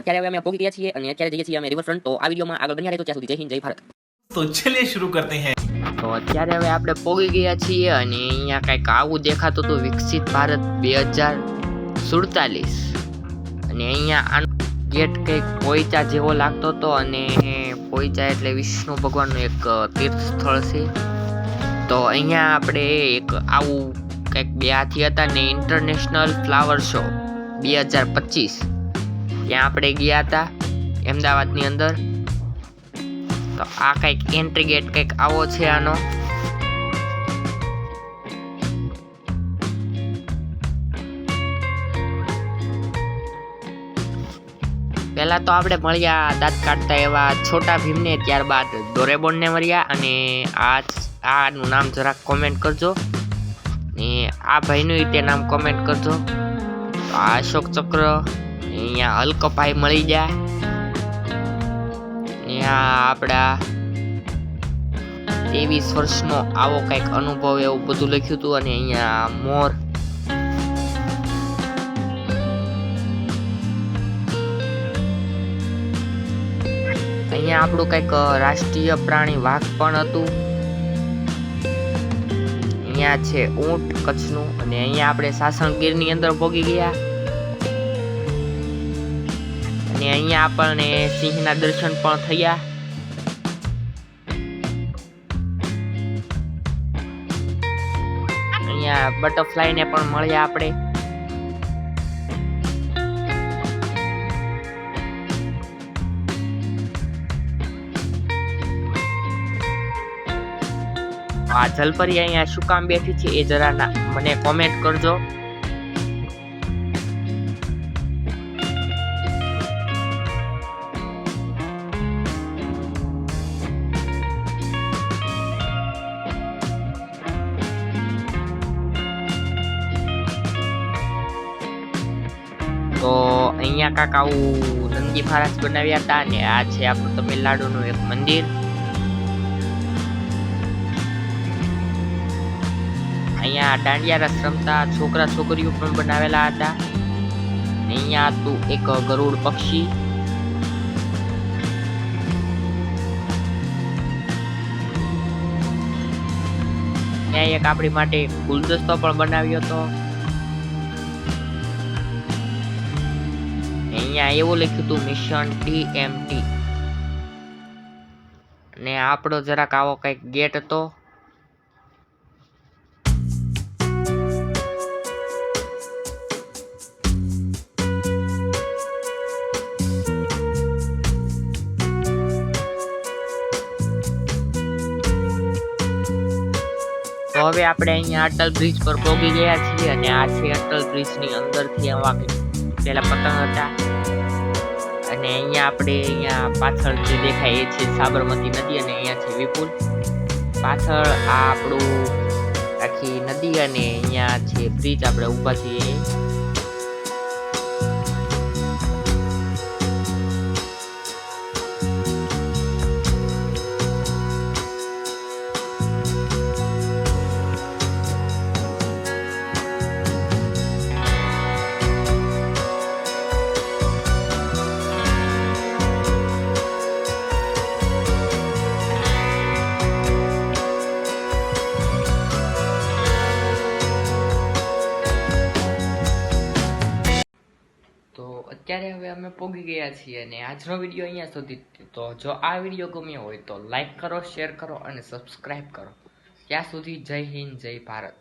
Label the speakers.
Speaker 1: અત્યારે હવે અમે પહોંચી છીએ અને અત્યારે જઈએ છીએ અમે રિવરફ્રન્ટ તો આ વિડીયોમાં આગળ બન્યા રહેતો ત્યાં સુધી જય હિન્દ જય ભારત.
Speaker 2: તો ચલે શરૂ કરતે હૈ.
Speaker 3: તો અત્યારે હવે આપણે પોગી ગયા છીએ અને અહીંયા કંઈક આવું દેખાતું હતું. વિકસિત ભારત બે હજાર સુડતાલીસ. અને અહીંયા આનો ગેટ કંઈક પોઈચા જેવો લાગતો હતો અને પોઈચા એટલે વિષ્ણુ ભગવાનનું એક તીર્થ સ્થળ છે. તો અહીંયા આપણે એક આવું કંઈક બે હાથી હતા ને ઇન્ટરનેશનલ ફ્લાવર શો બે હજાર પચીસ. ત્યાં આપણે ગયા હતા અમદાવાદની અંદર. તો આ કંઈક એન્ટ્રી ગેટ કંઈક આવો છે આનો. પહેલાં તો આપણે મળ્યા દાંત કાઢતા એવા છોટા ભીમને, ત્યારબાદ ડોરેબોનને મળ્યા અને આ આનું નામ જરાક કોમેન્ટ કરજો. ને આ ભાઈનું તે નામ કોમેન્ટ કરજો. અશોક ચક્ર અહીંયા હલકભાઈ મળી ગયા અહીંયા આપણા ત્રેવીસ વર્ષનો આવો કંઈક અનુભવ એવું બધું લખ્યું હતું અને અહીંયા મોર. અહીંયા આપણું કંઈક રાષ્ટ્રીય પ્રાણી વાઘ પણ હતું. અહીંયા છે ઊંટ, કચ્છનું અને અહીંયા આપણે સાસણગીરની અંદર ભોગી ગયા. અને અહીંયા આપણને સિંહના દર્શન પણ થયા. અહીંયા બટરફ્લાય ને પણ મળ્યા આપણે. આ જલપરી અહીંયા શું કામ બેઠી છે એ જરા ના મને કોમેન્ટ કરજો. તો અહીંયા કાંક આવું નંદી મહારાજ બનાવ્યા હતા ને આ છે આપણું તમિલનાડુનું એક મંદિર. અહીંયા દાંડિયા રસ રમતા છોકરા છોકરીઓ પણ બનાવેલા હતા. અહીંયા હતું એક ગરુડ પક્ષી. ત્યાં એક આપણી માટે ગુલદસ્તો પણ બનાવ્યો હતો. અહીંયા એવું લખ્યું હતું મિશન ટીએમટી ને આપણો જરાક આવો કંઈક ગેટ હતો. હવે આપણે અહીંયા અટલ બ્રિજ પર પહોંચી ગયા છીએ અને આ છે અટલ બ્રિજની અંદરથી આવા પેલા પતંગ હતા. અને અહીંયા આપણે અહીંયા પાછળ જે દેખાય એ છે સાબરમતી નદી અને અહીંયા છે વિપુલ. પાછળ આ આપણું આખી નદી અને અહીંયા છે બ્રિજ આપણે ઊભા છીએ. અત્યારે હવે અમે પોગી ગયા છીએ અને આજનો વીડિયો અહીંયા સુધી તો જો આ વીડિયો ગમ્યો હોય તો લાઈક કરો શેર કરો અને સબસ્ક્રાઈબ કરો. ત્યાં સુધી જય હિન્દ, જય ભારત.